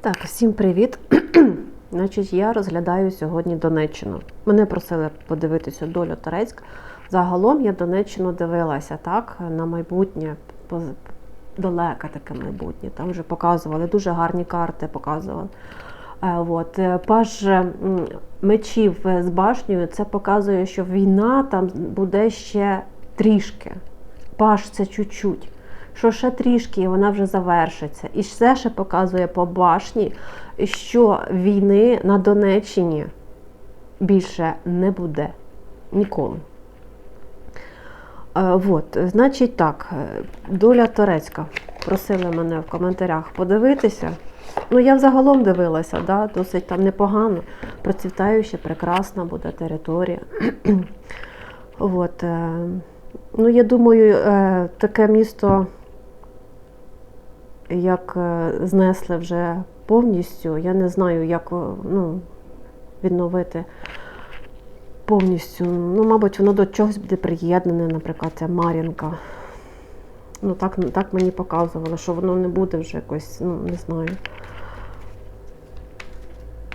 Так, всім привіт. Значить, я розглядаю сьогодні Донеччину. Мене просили подивитися долю Торецьк. Загалом я Донеччину дивилася так, на майбутнє, далеке таке майбутнє. Там вже показували дуже гарні карти, показували. Е, От. е, Паж мечів з башнею це показує, що війна там буде ще трішки. Паж це чуть-чуть. Що ще трішки, і вона вже завершиться. І все ще показує по башні, що війни на Донеччині більше не буде ніколи. Е, от, значить так, е, доля Торецька. Просили мене в коментарях подивитися. Ну, я взагалом дивилася, да, досить там непогано. Процвітаюча, прекрасна буде територія. От, е, ну, я думаю, таке місто, як е, знесли вже повністю, я не знаю, як ну, відновити повністю. Ну, мабуть, воно до чогось буде приєднане, наприклад, ця Мар'їнка. Ну, так, так мені показувало, що воно не буде вже якось, ну, не знаю.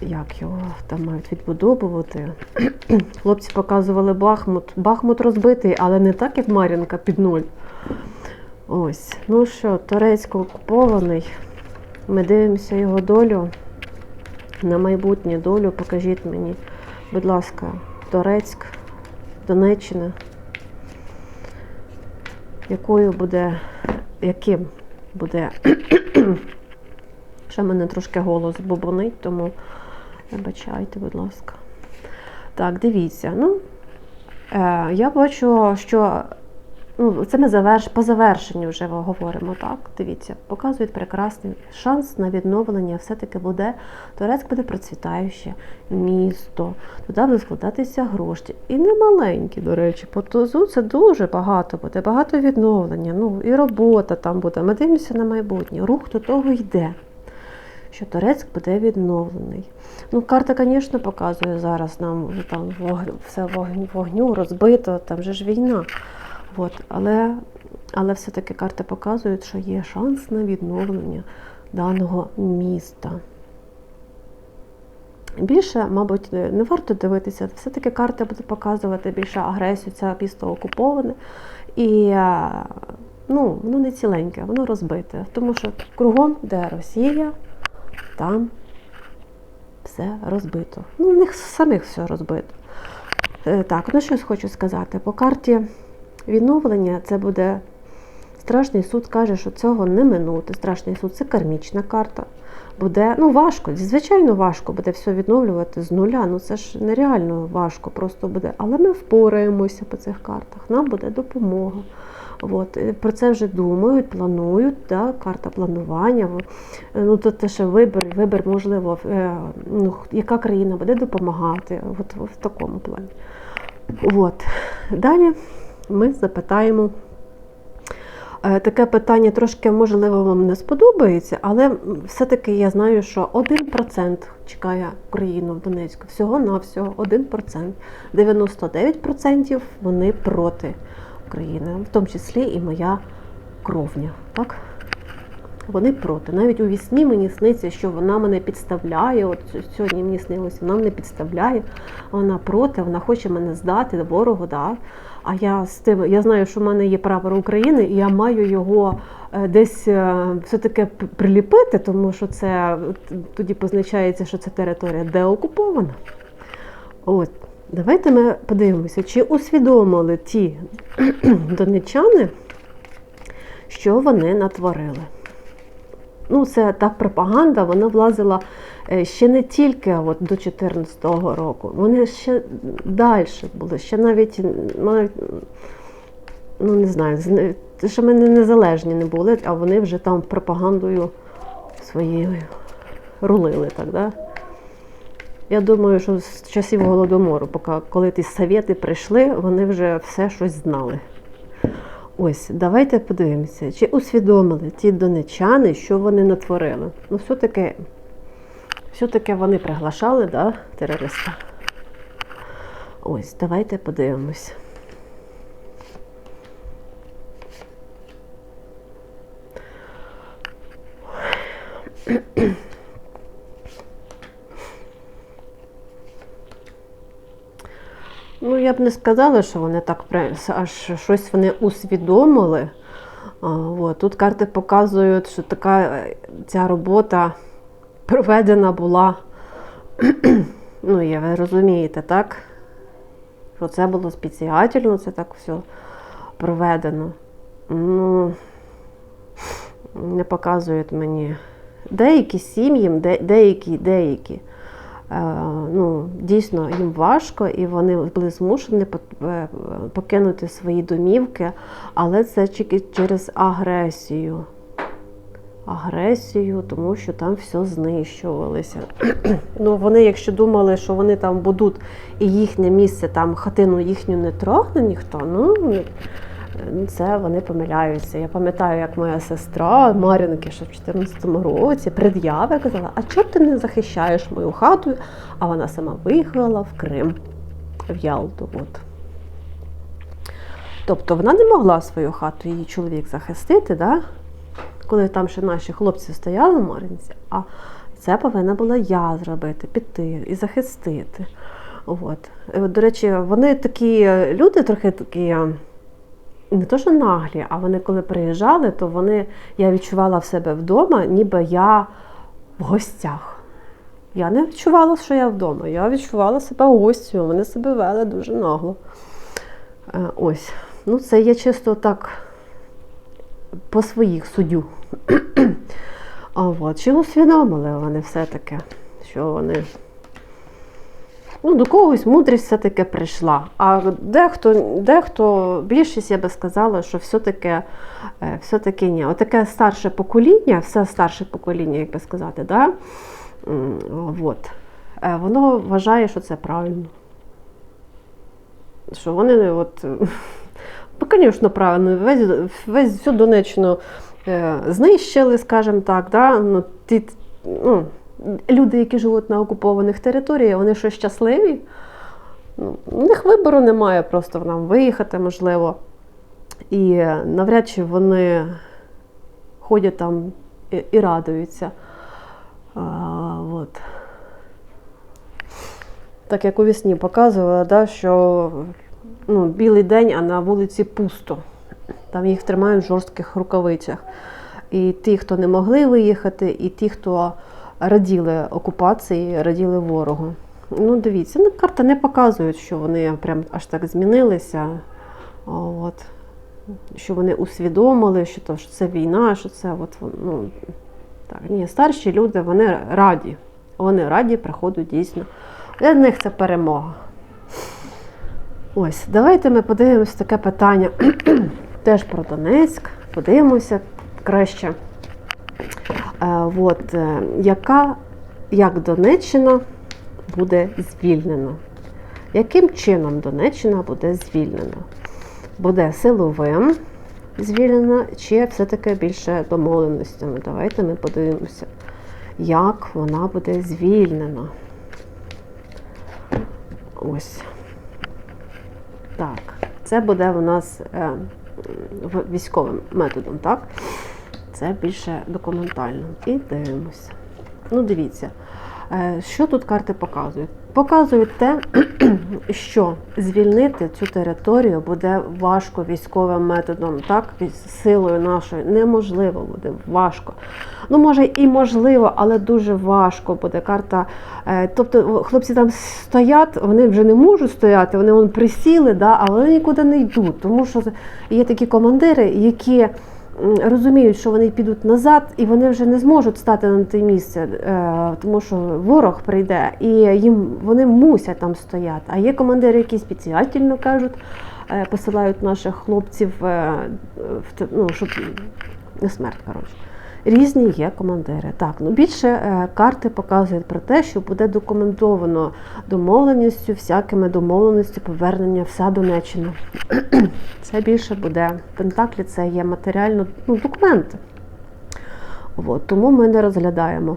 Як його там мають відбудовувати. Хлопці показували Бахмут. Бахмут розбитий, але не так, як Мар'їнка під нуль. Ось. Ну що, Торецько окупований. Ми дивимося його долю. На майбутнє долю покажіть мені, будь ласка, Торецьк, Донеччина. Якою буде, яким буде. Ще мене трошки голос бубонить, тому вибачайте, будь ласка. Так, дивіться. Ну, е, я бачу, що ну, це ми заверш... по завершенню вже говоримо, так? Дивіться, показують прекрасний шанс на відновлення, все-таки буде. Турецьк буде процвітаюче місто, туди будуть складатися гроші. І не маленькі, до речі, по тузу це дуже багато буде, багато відновлення, ну і робота там буде. Ми дивимося на майбутнє. Рух до того йде. Що Турецьк буде відновлений. Ну, карта, звісно, показує зараз нам там вогню, все вогню, розбито, там же ж війна. От, але, але все-таки карти показують, що є шанс на відновлення даного міста. Більше, мабуть, не варто дивитися. Все-таки карта буде показувати більше агресію, це місто окуповане. І е, ну, воно не ціленьке, воно розбите. Тому що кругом, де Росія, там все розбито. Ну, у них самих все розбито. Е, Так, ну щось хочу сказати. По карті відновлення це буде страшний суд каже, що цього не минути. Страшний суд це кармічна карта. Буде ну важко, звичайно, важко буде все відновлювати з нуля. Ну це ж нереально важко, просто буде. Але ми впораємося по цих картах. Нам буде допомога. От, е, про це вже думають, планують, да, карта планування. Е, Ну, те, що вибір, вибір, можливо, е, ну, яка країна буде допомагати, от, в такому плані. От. Далі ми запитаємо. Е, Таке питання трошки, можливо, вам не сподобається, але все-таки я знаю, що 1% чекає Україну в Донецьку. Всього-навсього 1%. 99% вони проти України, в тому числі і моя кровня. Так? Вони проти. Навіть у вісні мені сниться, що вона мене підставляє. От сьогодні мені снилося, вона мене підставляє, вона проти, вона хоче мене здати ворогу. Да? А я з тим, я знаю, що в мене є прапор України, і я маю його е, десь е, все-таки приліпити, тому що це тоді позначається, що це територія деокупована. От. Давайте ми подивимося, чи усвідомили ті донечани, що вони натворили. Ну, це та пропаганда, вона влазила е, ще не тільки от до 2014 року, вони ще далі були, ще навіть, навіть ну не знаю, ще ми не незалежні не були, а вони вже там пропагандою своєю рулили так, да? Я думаю, що з часів Голодомору, поки коли ті совєти прийшли, вони вже все щось знали. Ось, давайте подивимося, чи усвідомили ті донечани, що вони натворили. Ну, все-таки, все-таки вони приглашали да, терориста. Ось, давайте подивимось. Я б не сказала, що вони так аж щось вони усвідомили. От. Тут карти показують, що така е, ця робота проведена була. ну, я, ви розумієте, так? Що це було спеціально, це так все проведено. Ну, не показують мені. Деякі сім'ї, де, деякі, деякі. Е, ну, дійсно їм важко, і вони були змушені е, покинути свої домівки, але це тільки через агресію. Агресію, тому що там все знищувалося. ну, вони, якщо думали, що вони там будуть і їхнє місце, там хатину їхню не трогне ніхто, ну це вони помиляються. Я пам'ятаю, як моя сестра Мар'янки, ще в 2014 році пред'яви казала, а чого ти не захищаєш мою хату? А вона сама виїхала в Крим, в Ялту. От. Тобто вона не могла свою хату, її чоловік захистити, да? коли там ще наші хлопці стояли в Мар'їнці, а це повинна була я зробити, піти і захистити. От. До речі, вони такі е, люди трохи такі. Не то, що наглі, а вони коли приїжджали, то вони, я відчувала в себе вдома, ніби я в гостях. Я не відчувала, що я вдома. Я відчувала себе гостю. Вони себе вели дуже нагло. Е, Ось. Ну, це я чисто так по своїх суддю. А от, чи усвідомили вони все-таки, що вони ну, до когось мудрість все-таки прийшла. А дехто, дехто, більшість я би сказала, що все-таки, е, все-таки ні. Отаке старше покоління, все старше покоління, як би сказати, да? От, е, воно вважає, що це правильно. Що вони от. Ну, звісно, правильно, весь, весь всю Донеччину е, знищили, скажімо так. Да? Ну, ті, ну, люди, які живуть на окупованих територіях, вони що щасливі. Ну, у них вибору немає, просто нам виїхати, можливо. І навряд чи вони ходять там і, і радуються. А, от. Так як у вісні показувала, да, що ну, білий день, а на вулиці пусто. Там їх тримають в жорстких рукавицях. І ті, хто не могли виїхати, і ті, хто раділи окупації, раділи ворогу. Ну, дивіться, ну, карта не показують, що вони прям аж так змінилися. От. Що вони усвідомили, що, то, що це війна, що це от, ну, так, ні, старші люди, вони раді. Вони раді приходу дійсно. Для них це перемога. Ось, давайте ми подивимося таке питання теж про Донецьк. Подивимося краще. Е, от, е, яка, як Донеччина буде звільнена? Яким чином Донеччина буде звільнена? Буде силовим звільнена, чи все-таки більше домовленостями? Давайте ми подивимося, як вона буде звільнена. Ось. Так, це буде у нас е, військовим методом, так? Це більше документально. І дивимося. Ну, дивіться, е, що тут карти показують? Показують те, що звільнити цю територію буде важко військовим методом, так, силою нашою неможливо буде важко. Ну, може, і можливо, але дуже важко буде карта. е, Тобто, хлопці там стоять, вони вже не можуть стояти, вони вон присіли, да, але нікуди не йдуть. Тому що є такі командири, які розуміють, що вони підуть назад, і вони вже не зможуть стати на те місце, е, тому що ворог прийде, і їм вони мусять там стояти. А є командири, які спеціально кажуть, е, посилають наших хлопців, е, ну, щоб на смерть, коротше. Різні є командири. Так, ну більше е, карти показують про те, що буде документовано домовленістю, всякими домовленістю повернення вся Донеччина. Це більше буде Пентаклі, це є матеріально ну, документи. От, тому ми не розглядаємо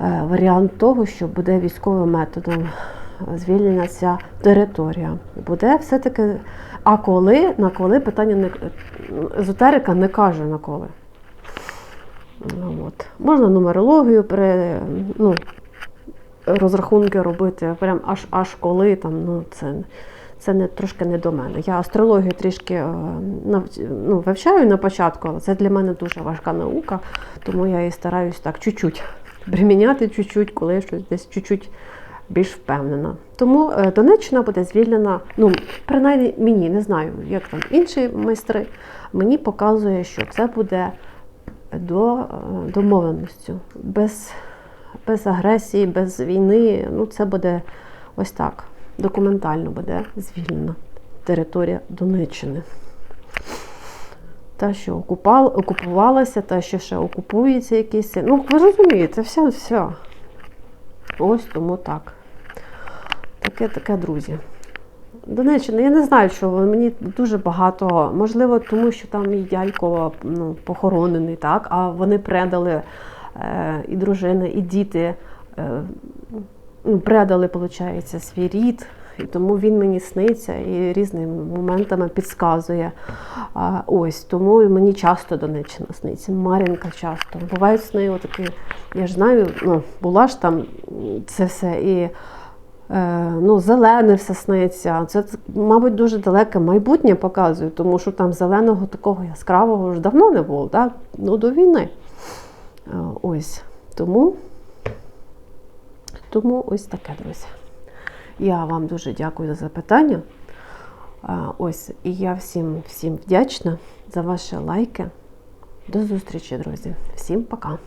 е, варіант того, що буде військовим методом звільнена ця територія. Буде все-таки. А коли, на коли питання не езотерика не каже на коли. Ну, От. Можна нумерологію при, ну, розрахунки робити, прям аж аж коли там, ну це, це не трошки не до мене. Я астрологію трішки е, ну, вивчаю на початку, але це для мене дуже важка наука, тому я і стараюсь так чуть-чуть приміняти чуть-чуть, коли щось десь чуть-чуть більш впевнена. Тому е, Донеччина буде звільнена, ну, принаймні мені, не знаю, як там інші майстри, мені показує, що це буде до домовленості, без, без агресії, без війни. Ну, це буде ось так. Документально буде звільнена територія Донеччини. Та, що окупал, окупувалася, та, що ще окупується якісь. Ну, ви розумієте, все, все. Ось тому так. Таке, таке, друзі. Донеччина, я не знаю, що мені дуже багато. Можливо, тому що там мій дядько ну, похоронений, так, а вони предали е, і дружина, і діти е, ну, предали, виходить, свій рід. І тому він мені сниться і різними моментами підказує. А, ось тому мені часто Донеччина сниться, Мар'їнка часто. Бувають сни, отакі, я ж знаю, ну, була ж там це все і ну, зелене все сниться. Це, мабуть, дуже далеке майбутнє показує, тому що там зеленого такого яскравого ж давно не було, так? ну до війни. Е, ось. Тому, тому ось таке, друзі. Я вам дуже дякую за запитання. Ось, і я всім, всім вдячна за ваші лайки. До зустрічі, друзі. Всім пока!